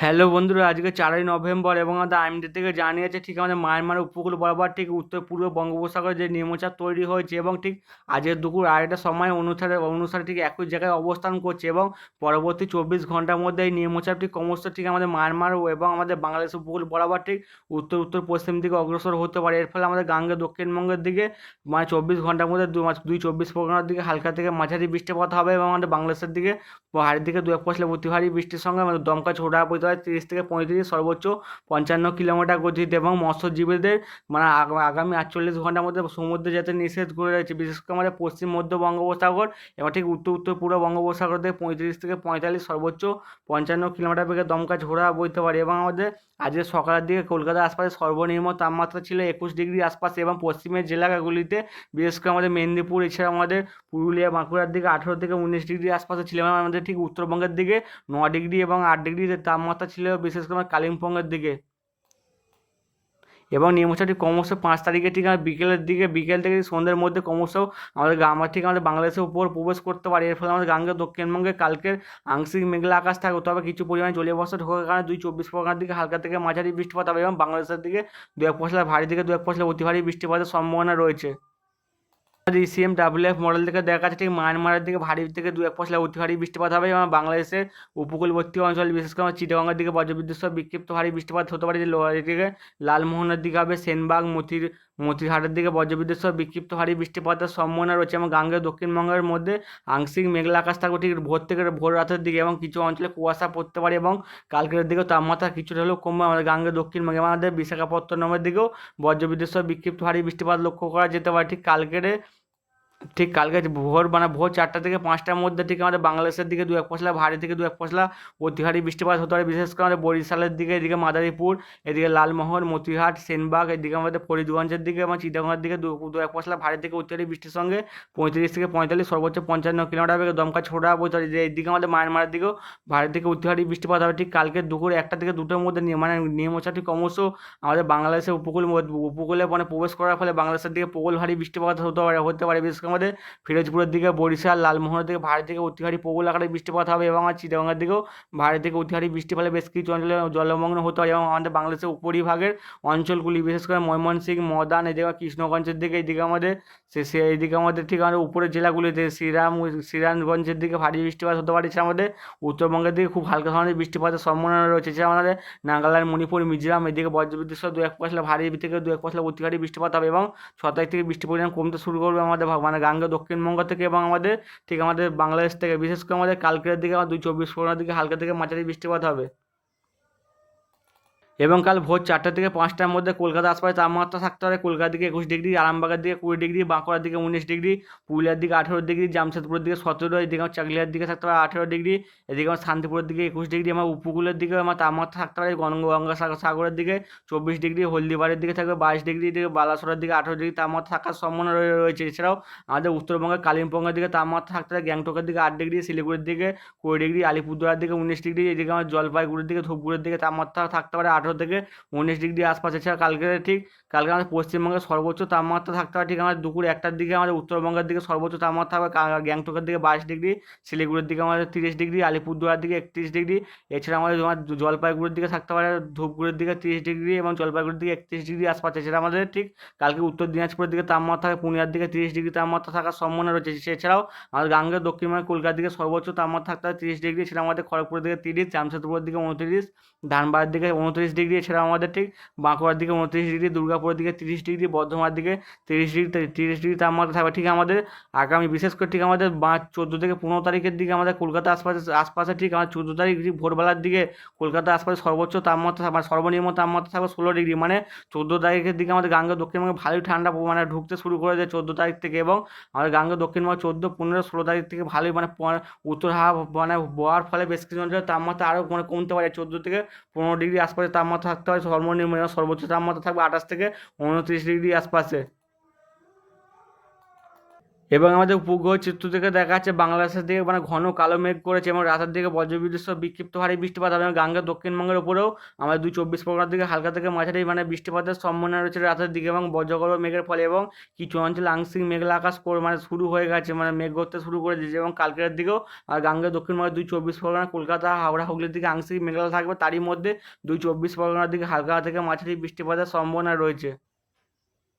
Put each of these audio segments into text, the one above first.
Hello বন্ধুরা, আজকে চারই নভেম্বর এবং আমাদের আইএমডি থেকে জানিয়েছে ঠিক আমাদের মায়ানমার উপকূল বরাবর ঠিক উত্তর পূর্ব বঙ্গোপসাগরে যে নিম্নচাপ তৈরি হয়েছে এবং ঠিক আজকের দুপুর আড়াইটার সময় অনুসারে অনুসারে ঠিক একই জায়গায় অবস্থান করছে এবং পরবর্তী চব্বিশ ঘণ্টার মধ্যে এই নিম্নচাপটি ক্রমশ ঠিক আমাদের মায়ানমার এবং আমাদের বাংলাদেশ উপকূল বরাবর ঠিক উত্তর উত্তর পশ্চিম দিকে অগ্রসর হতে পারে। এর ফলে আমাদের গাঙ্গে দক্ষিণবঙ্গের দিকে মানে চব্বিশ ঘণ্টার মধ্যে দুই চব্বিশ পরগনার দিকে হালকা থেকে মাঝারি বৃষ্টিপাত হবে এবং আমাদের বাংলাদেশের দিকে পাহাড়ের দিকে দু এক পশলা অতি ভারী বৃষ্টির সঙ্গে আমাদের দমকা ছোটা বইতে তিরিশ থেকে পঁয়ত্রিশ সর্বোচ্চ পঞ্চান্ন কিলোমিটার গতিতে এবং মৎস্যজীবীদের মানে আগামী আটচল্লিশ ঘণ্টার মধ্যে সমুদ্রে যেতে নিষেধ করে রয়েছে বিশেষ করে আমাদের পশ্চিম মধ্য বঙ্গোপসাগর এবং ঠিক উত্তর উত্তর পূর্ব বঙ্গোপসাগর থেকে পঁয়ত্রিশ থেকে পঁয়তাল্লিশ সর্বোচ্চ পঞ্চান্ন কিলোমিটার বেগে দমকা ঝোড়া বইতে পারে এবং আমাদের আজকে সকালের দিকে কলকাতার আশপাশে সর্বনিম্ন তাপমাত্রা ছিল একুশ ডিগ্রি আশপাশে এবং পশ্চিমের জেলাগুলিতে বিশেষ করে আমাদের মেদিনীপুর এছাড়া আমাদের পুরুলিয়া, বাঁকুড়ার দিকে আঠেরো থেকে উনিশ ডিগ্রি আশপাশে ছিল এবং আমাদের ঠিক উত্তরবঙ্গের দিকে ন ডিগ্রি এবং আট ডিগ্রি তাপমাত্রা ছিল, বিশেষ করে কালিম্পংয়ের দিকে। এবং নিম্নচাপটি ক্রমশ পাঁচ তারিখে ঠিক বিকেলের দিকে, বিকেল থেকে সন্ধ্যের মধ্যে ক্রমশ আমাদের গা- আমার ঠিক আমাদের বাংলাদেশের উপর প্রবেশ করতে পারে। এর ফলে আমাদের গাঙ্গে দক্ষিণবঙ্গে কালকের আংশিক মেঘলা আকাশ থাকবে তবে কিছু পরিমাণে জলীয় বর্ষা ঢোকার কারণে দুই চব্বিশ পরগনার দিকে হালকা থেকে মাঝারি বৃষ্টিপাত হবে এবং বাংলাদেশের দিকে দু এক পশলা ভারী দিকে দু এক পশলা অতি ভারী বৃষ্টিপাতের সম্ভাবনা রয়েছে। ইসিএম ডাব্লিউএফ মডেল থেকে দেখা যাচ্ছে ঠিক মায়ানমারের দিকে ভারী থেকে দু এক পশলা অতি ভারী বৃষ্টিপাত হবে এবং বাংলাদেশের উপকূলবর্তী অঞ্চল, বিশেষ করে চিটাগঙ্গের দিকে বজ্রবিদ্যুৎ সহ বিক্ষিপ্ত ভারী বৃষ্টিপাত হতে পারে। যে দিকে লালমোহনের দিকে হবে সেনবাগ, মতির মতিহাটের দিকে বজ্রবিদ্যুৎ সহ বিক্ষিপ্ত ভারী বৃষ্টিপাতের সম্ভাবনা রয়েছে এবং গাঙ্গেয় দক্ষিণবঙ্গের মধ্যে আংশিক মেঘলা আকাশ থাকবে ঠিক ভোর থেকে ভোর রাতের দিকে এবং কিছু অঞ্চলে কুয়াশা পড়তে পারে এবং কালকের দিকেও তাপমাত্রা কিছুটা হলেও কমবে। আমাদের গাঙ্গেয় দক্ষিণবঙ্গে আমাদের বিশাখাপত্তনমের দিকেও বজ্রবিদ্যুৎ সহ বিক্ষিপ্ত ভারী বৃষ্টিপাত লক্ষ্য করা যেতে পারে। ঠিক কালকের ঠিক কালকে ভোর মানে ভোর চারটা থেকে পাঁচটার মধ্যে ঠিক আমাদের বাংলাদেশের দিকে দু এক পশলা, ভারী থেকে দু এক পশলা অতিহারী বৃষ্টিপাত হতে পারে। বিশেষ করে আমাদের বরিশালের দিকে, এদিকে মাদারীপুর, এদিকে লালমোহন, মতিহাট, সেনবাগ, এদিকে আমাদের ফরিদগঞ্জের দিকে এবং চিটাগঙ্গের দিকে দু এক পশলা ভারী থেকে অতিহারী বৃষ্টির সঙ্গে পঁয়ত্রিশ থেকে পঁয়তাল্লিশ, সর্বোচ্চ পঞ্চান্ন কিলোমিটার বেগে দমকা ছোটা বইতে এইদিকে আমাদের মায়ানমারের দিকেও ভারী থেকে অতিহারী বৃষ্টিপাত হবে। ঠিক কালকে দুপুর একটা থেকে দুটোর মধ্যে মানে নিম্নচাপটি ক্রমশ আমাদের বাংলাদেশের উপকূল উপকূলে মানে প্রবেশ করার ফলে বাংলাদেশের দিকে প্রবল ভারী বৃষ্টিপাত হতে পারে হতে পারে। বিশেষ আমাদের ফিরোজপুরের দিকে, বরিশাল, লালমোহনের দিকে, ভারী থেকে অতিহারী প্রবল আকারে বৃষ্টিপাত হবে এবং আর চিটাগঙ্গের দিকেও ভারী থেকে অতিহারী বৃষ্টি ফলে বেশ কিছু অঞ্চলে জলমগ্ন হতে পারে এবং আমাদের বাংলাদেশের উপরিভাগের অঞ্চলগুলি, বিশেষ করে ময়মনসিংহ, মদান, এদিকে কৃষ্ণগঞ্জের দিকে এইদিকে আমাদের সে সে এইদিকে আমাদের ঠিক আমাদের উপরের জেলাগুলিতে শ্রীরাম, শ্রীরামগঞ্জের দিকে ভারী বৃষ্টিপাত হতে পারে আমাদের উত্তরবঙ্গের দিকে খুব হালকা ধরনের বৃষ্টিপাতের সম্ভাবনা রয়েছে, এছাড়া আমাদের নাগাল্যান্ড, মণিপুর, মিজোরাম, এদিকে বজ্রবিদ্যুৎ সহ দু এক পশলা ভারী থেকে দু এক পশলা অতিহারী বৃষ্টিপাত হবে এবং ছ তারিখ থেকে বৃষ্টির পরিমাণ কমতে শুরু করবে আমাদের মানে গাঙ্গে, দক্ষিণবঙ্গ থেকে এবং আমাদের, ঠিক আমাদের বাংলাদেশ থেকে, বিশেষ করে আমাদের কালকের দিকে আমার দুই চব্বিশ পরগনার দিকে হালকা থেকে মাঝারি বৃষ্টিপাত হবে। এবং কাল ভোর চারটা থেকে পাঁচটার মধ্যে কলকাতা আশপাশে তাপমাত্রা থাকতে পারে কলকাতার দিকে একুশ ডিগ্রি, আরামবাগের দিকে কুড়ি ডিগ্রি, বাঁকুড়ার দিকে উনিশ ডিগ্রি, পুরুলিয়ার দিকে আঠেরো ডিগ্রি, জামশেদপুরের দিকে সতেরো, এদিকে আমার চাকলিয়ার দিকে থাকতে পারে আঠেরো ডিগ্রি, এদিকে আমার শান্তিপুরের দিকে একুশ ডিগ্রি, আমার উপকূলের দিকে আমার তাপমাত্রা থাকতে পারে গঙ্গা সাগরের দিকে চব্বিশ ডিগ্রি, হলদিবাড়ির দিকে থাকবে বাইশ ডিগ্রি, এদিকে বালাসোরের দিকে আঠেরো ডিগ্রি, তাপমাত্রা থাকার সম্ভাবনা রয়ে- রয়েছে। এছাড়াও আমাদের উত্তরবঙ্গের কালিম্পংয়ের দিকে তাপমাত্রা থাকতে পারে, গ্যাংটকের দিকে আট ডিগ্রি, শিলিগুড়ির দিকে কুড়ি ডিগ্রি আলিপুরদুয়ার দিকে উনিশ ডিগ্রি, এদিকে আমার জলপাইগুড়ির দিকে ধূপগুড়ির দিকে তাপমাত্রা থাকতে পারে আঠেরো থেকে উনিশ ডিগ্রি আশপাশ, এছাড়া কালকে ঠিক, কালকে আমাদের পশ্চিমবঙ্গের সর্বোচ্চ তাপমাত্রা থাকতে পারে, ঠিক আমাদের দুপুর একটার দিকে আমাদের উত্তরবঙ্গের দিকে সর্বোচ্চ তাপমাত্রা থাকবে গ্যাংটকের দিকে বাইশ ডিগ্রি, শিলিগুড়ির দিকে আমাদের তিরিশ ডিগ্রি, আলিপুরদুয়ার দিকে একত্রিশ ডিগ্রি, এছাড়া আমাদের জলপাইগুড়ির দিকে থাকতে পারে, ধূপগুড়ির দিকে তিরিশ ডিগ্রি এবং জলপাইগুড়ির দিকে একত্রিশ ডিগ্রি আশপাশ, এছাড়া আমাদের ঠিক কালকে উত্তর দিনাজপুরের দিকে তাপমাত্রা থাকে পুনিয়ার দিকে তিরিশ ডিগ্রি তাপমাত্রা থাকার সম্ভাবনা রয়েছে এছাড়াও আমাদের গাঙ্গের দক্ষিণবঙ্গের কলকাতার দিকে সর্বোচ্চ তাপমাত্রা থাকতে হয় তিরিশ ডিগ্রি সেটা আমাদের খড়গপুরের দিকে তিরিশ, জামশেদপুরের দিকে উনত্রিশ ধানবাদের দিকে উনত্রিশ ডিগ্রি এছাড়া আমাদের ঠিক বাঁকুড়ার দিকে উনত্রিশ ডিগ্রি দুর্গাপুরের দিকে তিরিশ ডিগ্রি বর্ধমানের দিকে তিরিশ ডিগ্রি তিরিশ ডিগ্রি তাপমাত্রা থাকবে ঠিক আমাদের আগামী বিশেষ করে ঠিক আমাদের চোদ্দ থেকে পনেরো তারিখের দিকে আমাদের কলকাতা আশপাশে আশপাশে ঠিক আমাদের চোদ্দ তারিখ ভোরবেলার দিকে কলকাতা আশপাশে সর্বোচ্চ তাপমাত্রা থাকবে, মানে সর্বনিম্ন তাপমাত্রা থাকবে ষোলো ডিগ্রি মানে চোদ্দ তারিখের দিকে আমাদের গাঙ্গে দক্ষিণবঙ্গে ভালোই ঠান্ডা মানে ঢুকতে শুরু করে দেয় চোদ্দ তারিখ থেকে এবং আমাদের গাঙ্গে দক্ষিণবঙ্গে চোদ্দ পনেরো ষোলো তারিখ থেকে ভালোই মানে উত্তর হাওয়া মানে বওয়ার ফলে বেশ কিছু অঞ্চলে তাপমাত্রা আরও মানে কমতে পারে চোদ্দ থেকে পনেরো ডিগ্রি আশপাশে তাপমাত্রা থাকতে হয় সর্বনিম্ন সর্বোচ্চ তাপমাত্রা থাকবে আঠাশ থেকে উনত্রিশ ডিগ্রি আশপাশে। এবং আমাদের উপগ্রহ চিত্র থেকে দেখা যাচ্ছে বাংলাদেশের দিকে মানে ঘন কালো মেঘ করেছে এবং রাতের দিকে বজ্রবিদ্যুৎ সহ বিক্ষিপ্ত হারে বৃষ্টিপাত এবং গাঙ্গের দক্ষিণবঙ্গের উপরেও আমাদের দুই চব্বিশ পরগনার দিকে হালকা থেকে মাঝারি মানে বৃষ্টিপাতের সম্ভাবনা রয়েছে রাতের দিকে এবং বজ্রগর্ভ মেঘের ফলে এবং কিছু অঞ্চলে আংশিক মেঘলা আকাশ মানে শুরু হয়ে গেছে মানে মেঘ করতে শুরু করে দিয়েছে এবং কালকের দিকেও আর গাঙ্গের দক্ষিণবঙ্গের দুই চব্বিশ পরগনা, কলকাতা, হাওড়া হুগলির দিকে আংশিক মেঘলা থাকবে, তারই মধ্যে দুই চব্বিশ পরগনার দিকে হালকা থেকে মাঝারি বৃষ্টিপাতের সম্ভাবনা রয়েছে।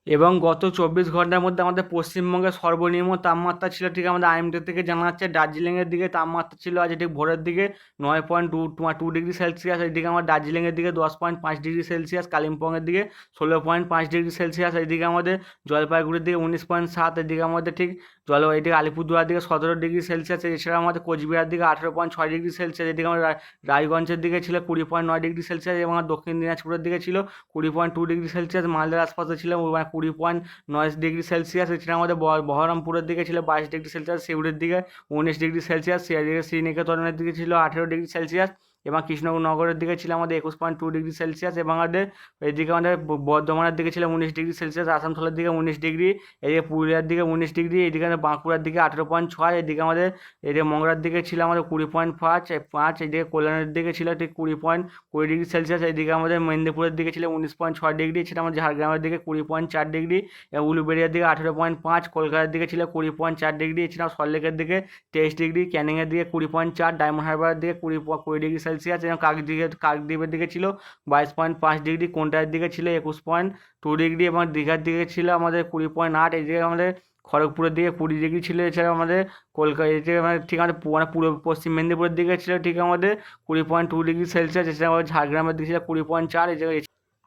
এবং গত চব্বিশ ঘণ্টার মধ্যে আমাদের পশ্চিমবঙ্গের সর্বনিম্ন তাপমাত্রা ছিল ঠিক আমাদের আইএমডি থেকে জানা যাচ্ছে দার্জিলিংয়ের দিকে তাপমাত্রা ছিল আজ ঠিক ভোরের দিকে নয় point two two degree Celsius এদিকে আমার দার্জিলিংয়ের দিকে দশ পয়েন্ট পাঁচ ডিগ্রি সেলসিয়াস কালিম্পংয়ের দিকে ষোলো পয়েন্ট পাঁচ ডিগ্রি সেলসিয়াস এদিকে আমাদের জলপাইগুড়ির দিকে উনিশ পয়েন্ট সাত, এদিকে আমাদের ঠিক জল, এদিকে আলিপুরদুয়ার দিকে সতেরো ডিগ্রি সেলসিয়াস এছাড়া আমাদের কোচবিহার দিকে আঠেরো পয়েন্ট ছয় ডিগ্রি সেলসিয়াস এদিকে আমাদের রায়গঞ্জের দিকে ছিল কুড়ি পয়েন্ট নয় ডিগ্রি সেলসিয়াস এবং দক্ষিণ দিনাজপুরের দিকে ছিল কুড়ি পয়েন্ট টু ডিগ্রি সেলসিয়াস মালদার আশপাশে ছিল মানে কুড়ি পয়েন্ট নয় ডিগ্রি সেলসিয়াস এছাড়া আমাদের বহরমপুরের দিকে ছিল বাইশ ডিগ্রি সেলসিয়াস সিউড়ির দিকে উনিশ ডিগ্রি সেলসিয়াস শ্রীনিকেতনের দিকে ছিল আঠেরো ডিগ্রি সেলসিয়াস। এবং কৃষ্ণনগরের দিকে ছিল আমাদের একুশ পয়েন্ট টু ডিগ্রি সেলসিয়াস এবং আমাদের এদিকে আমাদের বর্ধমানের দিকে ছিল উনিশ ডিগ্রি সেলসিয়াস আসানসোলের দিকে উনিশ ডিগ্রি এদিকে পুরুলিয়ার দিকে উনিশ ডিগ্রি এদিকে বাঁকুড়ার দিকে আঠেরো পয়েন্ট ছয়, এদিকে আমাদের এদিকে মংলার দিকে ছিল আমাদের কুড়ি পয়েন্ট পাঁচ পাঁচ, এদিকে কল্যাণের দিকে ছিল ঠিক কুড়ি পয়েন্ট কুড়ি ডিগ্রি সেলসিয়াস এদিকে আমাদের মেদিনীপুরের দিকে ছিল উনিশ পয়েন্ট ছয় ডিগ্রি সেটা আমাদের ঝাড়গ্রামের দিকে কুড়ি পয়েন্ট চার ডিগ্রি এবং উলুবেড়িয়ার দিকে আঠেরো পয়েন্ট পাঁচ, কলকাতার দিকে ছিল কুড়ি পয়েন্ট চার ডিগ্রি এছাড়াও সল্টলেকের দিকে তেইশ ডিগ্রি ক্যানিংয়ের দিকে কুড়ি পয়েন্ট চার, ডায়মন্ড হারবারের দিকে কুড়ি কুড়ি ডিগ্রি সেলসিয়াস এবং কাকদিকে কাকদ্বীপের দিকে ছিল বাইশ পয়েন্ট পাঁচ ডিগ্রি, কোনটার দিকে ছিল একুশ পয়েন্ট টু ডিগ্রি এবং দীঘার দিকে ছিল আমাদের কুড়ি পয়েন্ট আট এদিকে আমাদের খড়গপুরের দিকে কুড়ি ডিগ্রি ছিল, এছাড়া আমাদের কলকাতা এদিকে মানে ঠিক আমাদের মানে পূর্ব পশ্চিম মেদিনীপুরের দিকে ছিল ঠিক আমাদের কুড়ি পয়েন্ট টু ডিগ্রি সেলসিয়াস, এছাড়া আমাদের ঝাড়গ্রামের দিকে ছিল কুড়ি পয়েন্ট চার এছাড়া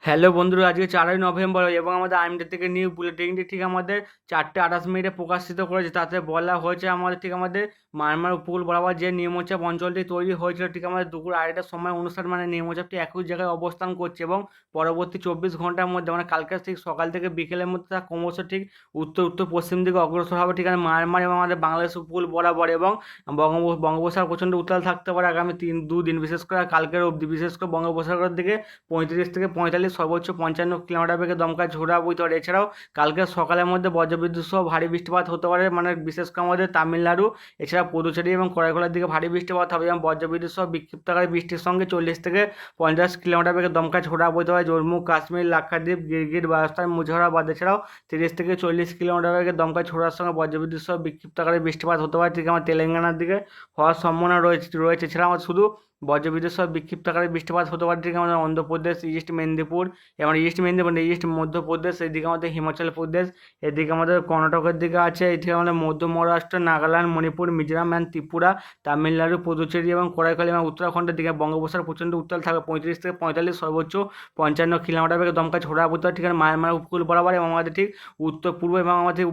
হ্যালো বন্ধুরা, আজকে চারই নভেম্বর এবং আমাদের আইএমডি থেকে নিউ বুলেটিনটি ঠিক আমাদের চারটে আঠাশ মিনিটে প্রকাশিত করেছে। তাতে বলা হয়েছে আমাদের ঠিক আমাদের মায়ানমার উপকূল বরাবর যে নিম্নচাপ অঞ্চলটি তৈরি হয়েছিল, ঠিক আমাদের দুপুর আড়াইটার সময় অনুষ্ঠান মানে নিম্নচাপটি একই জায়গায় অবস্থান করছে এবং পরবর্তী চব্বিশ ঘণ্টার মধ্যে মানে কালকে ঠিক সকাল থেকে বিকেলের মধ্যে তা ক্রমশ ঠিক উত্তর উত্তর, পশ্চিম দিকে অগ্রসর হবে ঠিক আছে মায়ানমার এবং আমাদের বাংলাদেশ উপকূল বরাবর এবং বঙ্গোপ, বঙ্গোপসাগর প্রচণ্ড উত্তাল থাকতে পারে আগামী তিন, দুদিন, বিশেষ করে কালকের অবধি। বিশেষ করে বঙ্গোপসাগরের দিকে পঁয়ত্রিশ থেকে পঁয়তাল্লিশ সর্বোচ্চ পঞ্চান্ন কিলোমিটার বেগে দমকা ঝোড়া বইতে পারে। এছাড়াও কালকে সকালের মধ্যে বজ্রবিদ্যুৎ সহ ভারী বৃষ্টিপাত হতে পারে মানে বিশেষ করে আমাদের তামিলনাড়ু এছাড়া পুদুচেরি এবং করাইকলার দিকে ভারী বৃষ্টিপাত হবে এবং বজ্রবিদ্যুৎ সহ বিক্ষিপ্ত আকারে বৃষ্টির সঙ্গে চল্লিশ থেকে পঞ্চাশ কিলোমিটার বেগে দমকা ঝোড়া বইতে পারে। জম্মু, কাশ্মীর, লাক্ষাদ্বীপ, গিরগিট রাজস্থান মুজোরাবাদ এছাড়াও তিরিশ থেকে চল্লিশ কিলোমিটার বেগে দমকা ছোড়ার সঙ্গে বজ্রবিদ্যুৎ সহ বিক্ষিপ্ত আকারে বৃষ্টিপাত হতে পারে। ঠিক আমার তেলেঙ্গানার দিকে হওয়ার সম্ভাবনা রয়েছে রয়েছে। এছাড়া আমার শুধু বজ্রবিদ্যুৎ সহ বিক্ষিপ্ত আকারে বৃষ্টিপাত হতে পারে। ঠিক আমাদের অন্ধ্রপ্রদেশ ইস্ট মেদিনীপুর এবং ইস্ট মেদিনীপুর ইস্ট মধ্যপ্রদেশ, এদিকে আমাদের হিমাচল প্রদেশ, এদিকে আমাদের কর্ণাটকের দিকে আছে, এদিকে আমাদের মধ্য মহারাষ্ট্র, নাগাল্যান্ড, মণিপুর, মিজোরাম অ্যান্ড ত্রিপুরা, তামিলনাড়ু, পুদুচেরি এবং করাইকালি এবং উত্তরাখণ্ডের দিকে বঙ্গোপসাগর প্রচণ্ড উত্তাল থাকবে পঁয়ত্রিশ থেকে পঁয়তাল্লিশ সর্বোচ্চ পঞ্চান্ন কিলোমিটার বেগে দমকা পড়তে হয় ঠিক আছে, মায়ানমার উপকূল বরাবর এবং আমাদের ঠিক উত্তর পূর্ব এবং আমাদের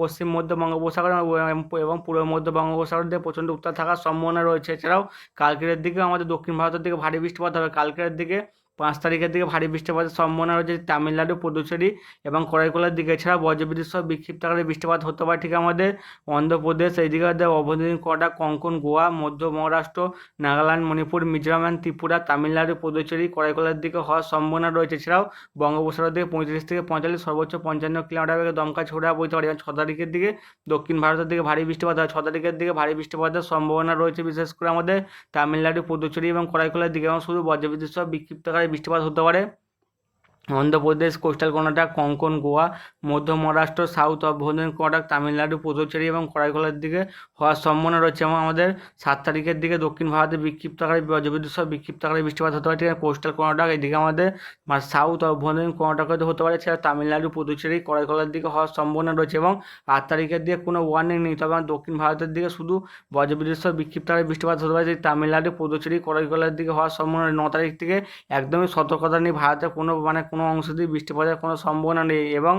পশ্চিম মধ্য বঙ্গোপসাগর এবং পূর্ব মধ্য বঙ্গোপসাগর দিয়ে প্রচণ্ড উত্তাল থাকার সম্ভাবনা রয়েছে। এছাড়াও কালকের দিকে আমাদের দক্ষিণ ভারতের দিকে ভারী বৃষ্টিপাত হবে। কালকের দিকে পাঁচ তারিখের দিকে ভারী বৃষ্টিপাতের সম্ভাবনা রয়েছে তামিলনাড়ু পুদুচেরি এবং করাইকলার দিকে। এছাড়া বজ্রবিদ্যুৎ সহ বিক্ষিপ্ত আকারে বৃষ্টিপাত হতে পারে ঠিক আমাদের অন্ধ্রপ্রদেশ, এইদিকে আমাদের অভ্যন্তরীণ কটা কঙ্কন, গোয়া, মধ্য মহারাষ্ট্র, নাগাল্যান্ড, মণিপুর, মিজোরাম, ত্রিপুরা, তামিলনাড়ু পুদুচেরি করাইকলার দিকে হওয়ার সম্ভাবনা রয়েছে। এছাড়াও বঙ্গোপসাগর দিকে পঁয়ত্রিশ থেকে পঁয়তাল্লিশ, সর্বোচ্চ পঞ্চান্ন কিলোমিটার বেগে দমকা ছোড়া বইতে পারে। এবং ছ তারিখের দিকে দক্ষিণ ভারতের দিকে ভারী বৃষ্টিপাত হয়। ছ তারিখের দিকে ভারী বৃষ্টিপাতের সম্ভাবনা রয়েছে বিশেষ করে আমাদের তামিলনাড়ু পুদুচেরি এবং করাইকলার দিকে। এবং শুধু বজ্রবিদ্যুৎ সহ বিক্ষিপ্ত আকারে বৃষ্টিপাত হতে পারে। অন্ধ্রপ্রদেশ, কোস্টাল কর্ণাটক, কঙ্কন, গোয়া, মধ্য মহারাষ্ট্র, সাউথ অভ্যন্তরীণ কর্ণাটক, তামিলনাড়ু, পুদুচেরি এবং করাইকলার দিকে হওয়ার সম্ভাবনা রয়েছে এবং আমাদের সাত তারিখের দিকে দক্ষিণ ভারতে বিক্ষিপ্ত আকারে বজ্রবিদ্যুৎ সহ বিক্ষিপ্ত আকারে বৃষ্টিপাত হতে পারে। ঠিক আছে, কোস্টাল কর্ণাটক, এদিকে আমাদের সাউথ অভ্যন্তরীণ কর্ণাটকে হতে পারে। এছাড়া তামিলনাড়ু, পুদুচেরি করাইকলার দিকে হওয়ার সম্ভাবনা রয়েছে এবং আট তারিখের দিকে কোনো ওয়ার্নিং নেই। তবে দক্ষিণ ভারতের দিকে শুধু বজ্রবিদ্যুৎ সহ বিক্ষিপ্ত আকারে বৃষ্টিপাত হতে পারে। তামিলনাড়ু, পুদুচেরি করাইকলার দিকে হওয়ার সম্ভাবনা ন তারিখ থেকে একদমই সতর্কতা নেই ভারতে কোনো মানে কোনো অংশ দিয়ে বৃষ্টিপাতের কোনো সম্ভাবনা নেই এবং